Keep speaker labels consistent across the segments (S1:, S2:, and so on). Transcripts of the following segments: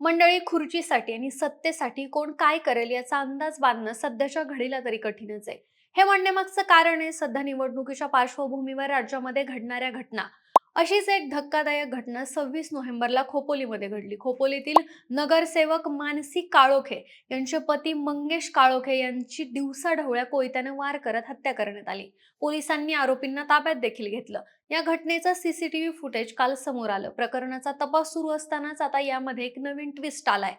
S1: मंडळी खुर्चीसाठी आणि सत्तेसाठी कोण काय करेल याचा अंदाज बांधणं सध्याच्या घडीला तरी कठीणच आहे. हे म्हणण्यामागचं कारण आहे सध्या निवडणुकीच्या पार्श्वभूमीवर राज्यामध्ये घडणाऱ्या घटना. अशीच एक धक्कादायक घटना सव्वीस नोव्हेंबरला खोपोलीमध्ये घडली. खोपोलीतील नगरसेवक मानसी काळोखे यांचे पती मंगेश काळोखे यांची दिवसाढवळ्या कोयत्याने वार करत हत्या करण्यात आली. पोलिसांनी आरोपींना ताब्यात देखील घेतलं. या घटनेचं सीसीटीव्ही फुटेज काल समोर आलं. प्रकरणाचा तपास सुरू असतानाच आता यामध्ये एक नवीन ट्विस्ट आलाय.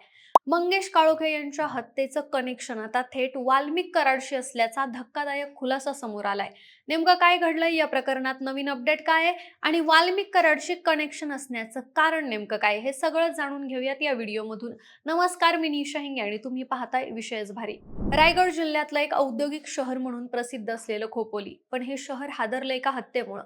S1: मंगेश काळोखे यांच्या हत्येचं कनेक्शन आता थेट वाल्मिक कराडशी असल्याचा धक्कादायक खुलासा समोर आलाय. नेमकं काय घडलंय? या प्रकरणात नवीन अपडेट काय आहे? आणि वाल्मिक कराडशी कनेक्शन असण्याचं कारण नेमकं काय हे सगळं जाणून घेऊयात या व्हिडिओमधून. नमस्कार मी निशा हिंगे आणि तुम्ही पाहताय विषयच भारी. रायगड जिल्ह्यातलं एक औद्योगिक शहर म्हणून प्रसिद्ध असलेलं खोपोली पण हे शहर हादरलं एका हत्येमुळं?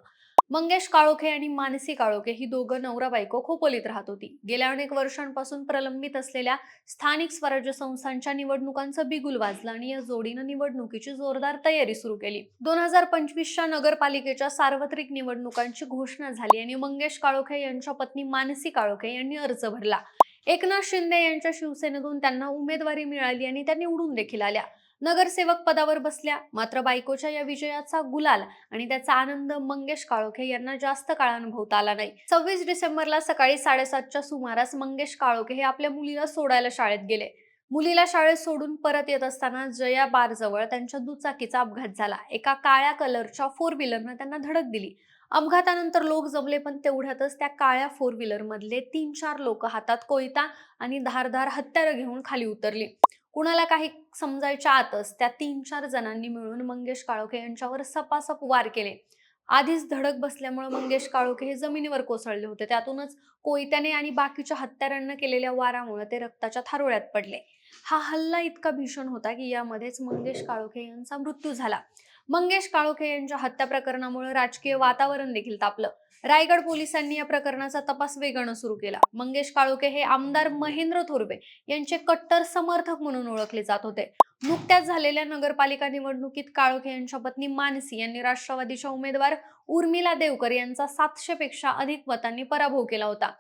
S1: मंगेश काळोखे आणि मानसी काळोखे ही दोघं नवरा बायको खोपोलीत राहत होती. गेल्या अनेक वर्षांपासून प्रलंबित असलेल्या स्थानिक स्वराज्य संस्थांच्या निवडणुकांचं बिगुल वाजलं आणि या जोडीनं निवडणुकीची जोरदार तयारी सुरू केली. दोन हजार पंचवीसच्या नगरपालिकेच्या सार्वत्रिक निवडणुकांची घोषणा झाली आणि मंगेश काळोखे यांच्या पत्नी मानसी काळोखे यांनी अर्ज भरला. एकनाथ शिंदे यांच्या शिवसेनेतून त्यांना उमेदवारी मिळाली आणि त्या निवडून देखील आल्या. नगरसेवक पदावर बसल्या. मात्र बायकोच्या या विजयाचा गुलाल आणि त्याचा आनंद मंगेश काळोखे यांना जास्त काळ अनुभवता आला नाही. सव्वीस डिसेंबरला सकाळी साडेसातच्या सुमारास मंगेश काळोखे हे आपल्या मुलीला सोडायला शाळेत गेले. मुलीला शाळेत सोडून परत येत असताना जया बारजवळ त्यांच्या दुचाकीचा अपघात झाला. एका काळ्या कलरच्या फोर व्हीलरनं त्यांना धडक दिली. अपघातानंतर लोक जमले पण तेवढ्यातच त्या काळ्या फोर व्हीलर मधले तीन चार लोक हातात कोयता आणि धारधार हत्यारं घेऊन खाली उतरली. कुणाला काही समजायच्या आतच त्या तीन चार जणांनी मिळून मंगेश काळोखे यांच्यावर सपासप वार केले. आधीच धडक बसल्यामुळे मंगेश काळोखे हे जमिनीवर कोसळले होते. त्यातूनच कोयत्याने आणि बाकीच्या हत्यारांना केलेल्या वारामुळे ते रक्ताच्या थारोळ्यात पडले. हा हल्ला इतका भीषण होता की यामध्येच मंगेश काळोखे यांचा मृत्यू झाला. मंगेश काळोखे यांच्या हत्या प्रकरणामुळे राजकीय वातावरण देखील तापलं. रायगड पोलिसांनी या प्रकरणाचा तपास वेगानं सुरू केला. मंगेश काळोखे हे आमदार महेंद्र थोरवे यांचे कट्टर समर्थक म्हणून ओळखले जात होते. नुकत्याच झालेल्या नगरपालिका निवडणुकीत काळोखे यांच्या पत्नी मानसी यांनी राष्ट्रवादीच्या उमेदवार उर्मिला देवकर यांचा सातशे पेक्षा अधिक मतांनी पराभव केला होता.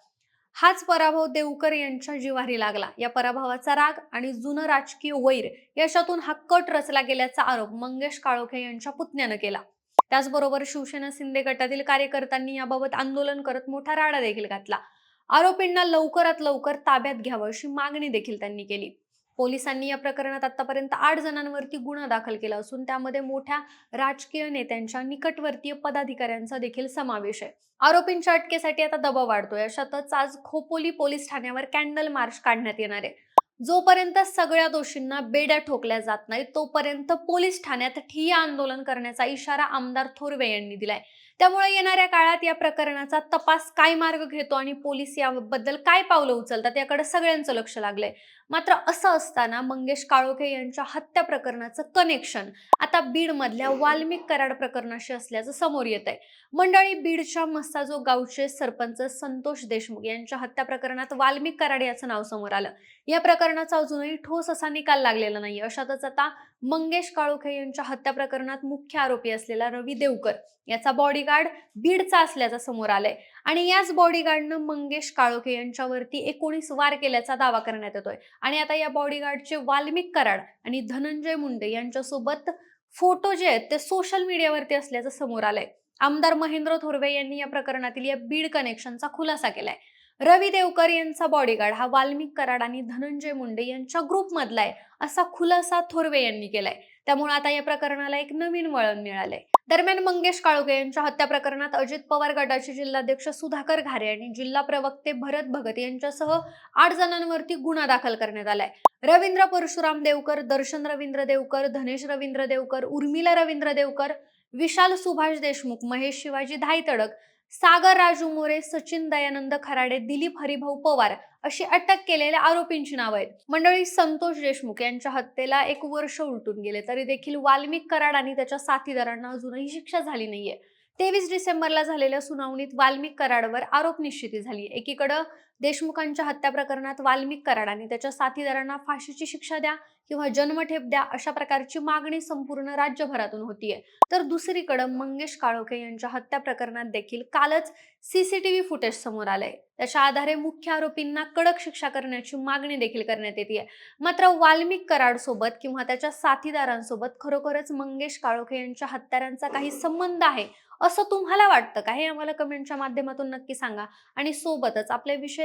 S1: हाच पराभव देवकर यांच्या जिव्हारी लागला. या पराभवाचा राग आणि जुनं राजकीय वैर याच्यातून हा कट रचला गेल्याचा आरोप मंगेश काळोखे यांच्या पुतण्यानं केला. त्याचबरोबर शिवसेना शिंदे गटातील कार्यकर्त्यांनी याबाबत आंदोलन करत मोठा राडा देखील घातला. आरोपींना लवकरात लवकर ताब्यात घ्यावं अशी मागणी देखील त्यांनी केली. पोलिसांनी या प्रकरणात आतापर्यंत आठ जणांवरती गुन्हा दाखल केला असून त्यामध्ये मोठ्या राजकीय नेत्यांच्या निकटवर्तीय पदाधिकाऱ्यांचा देखील समावेश आहे. आरोपींच्या अटकेसाठी आता दबाव वाढतोय. अशातच आज खोपोली पोलीस ठाण्यावर कॅन्डल मार्च काढण्यात येणार आहे. जोपर्यंत सगळ्या दोषींना बेड्या ठोकल्या जात नाही तोपर्यंत पोलीस ठाण्यात ठिय्या आंदोलन करण्याचा इशारा आमदार थोरवे यांनी दिलाय. त्यामुळे येणाऱ्या काळात या प्रकरणाचा तपास काय मार्ग घेतो आणि पोलीस याबद्दल काय पावलं उचलतात याकडे सगळ्यांचं लक्ष लागलंय. मात्र असं असताना मंगेश काळोखे यांच्या हत्या प्रकरणाचं कनेक्शन आता बीड मधल्या वाल्मिक कराड प्रकरणाशी असल्याचं समोर येत आहे मंडळी बीडच्या मस्ताजो गावचे सरपंच संतोष देशमुख यांच्या हत्या प्रकरणात वाल्मिक कराड याचं नाव समोर आलं. या प्रकरणाचा अजूनही ठोस असा निकाल लागलेला नाही अशातच आता मंगेश काळोखे यांच्या हत्या प्रकरणात मुख्य आरोपी असलेला रवी देवकर याचा बॉडी बॉडीगार्ड बीडचा असल्याचं समोर आलंय. आणि याच बॉडीगार्डनं मंगेश काळोखे यांच्यावरती एकोणीस वार केल्याचा दावा करण्यात येतोय. आणि आता या बॉडीगार्डचे वाल्मिक कराड आणि धनंजय मुंडे यांच्यासोबत फोटो जे आहेत ते सोशल मीडियावरती असल्याचं समोर आलंय. आमदार महेंद्र थोरवे यांनी या प्रकरणातील या बीड कनेक्शनचा खुलासा केलाय. रवी देवकर यांचा बॉडीगार्ड हा वाल्मिक कराड आणि धनंजय मुंडे यांच्या ग्रुपमधला आहे असा खुलासा थोरवे यांनी केलाय. त्यामुळे आता या प्रकरणाला एक नवीन वळण मिळालंय. दरम्यान मंगेश काळुगे यांच्या हत्या प्रकरणात अजित पवार गटाचे जिल्हाध्यक्ष सुधाकर घारे आणि जिल्हा प्रवक्ते भरत भगत यांच्यासह आठ जणांवरती गुन्हा दाखल करण्यात आलाय. रवींद्र परशुराम देवकर दर्शन रवींद्र देवकर धनेश रवींद्र देवकर उर्मिला रवींद्र देवकर विशाल सुभाष देशमुख महेश शिवाजी धायतडक सागर राजू मोरे सचिन दयानंद खराडे दिलीप हरिभाऊ पवार अशी अटक केलेल्या आरोपींची नावं आहेत. मंडळी संतोष देशमुख यांच्या हत्येला एक वर्ष उलटून गेले तरी देखील वाल्मिक कराड आणि त्याच्या साथीदारांना अजूनही शिक्षा झाली नाहीये. तेवीस डिसेंबरला झालेल्या सुनावणीत वाल्मिक कराडवर आरोप निश्चिती झाली. एकीकडं देशमुखांच्या हत्या प्रकरणात वाल्मिक कराड आणि त्याच्या साथीदारांना फाशीची शिक्षा द्या किंवा जन्मठेप द्या अशा प्रकारची मागणी संपूर्ण राज्यभरातून होतीये. तर दुसरीकडे मंगेश काळोखे यांच्या हत्या प्रकरणात देखील कालच सीसीटीव्ही फुटेज समोर आलंय. त्याच्या आधारे मुख्य आरोपींना कडक शिक्षा करण्याची मागणी देखील करण्यात येते मात्र वाल्मिक कराड सोबत किंवा त्याच्या साथीदारांसोबत खरोखरच मंगेश काळोखे यांच्या हत्यारांचा काही संबंध आहे असं तुम्हाला वाटतं का? हे आम्हाला कमेंटच्या माध्यमातून नक्की सांगा. आणि सोबतच आपले विषय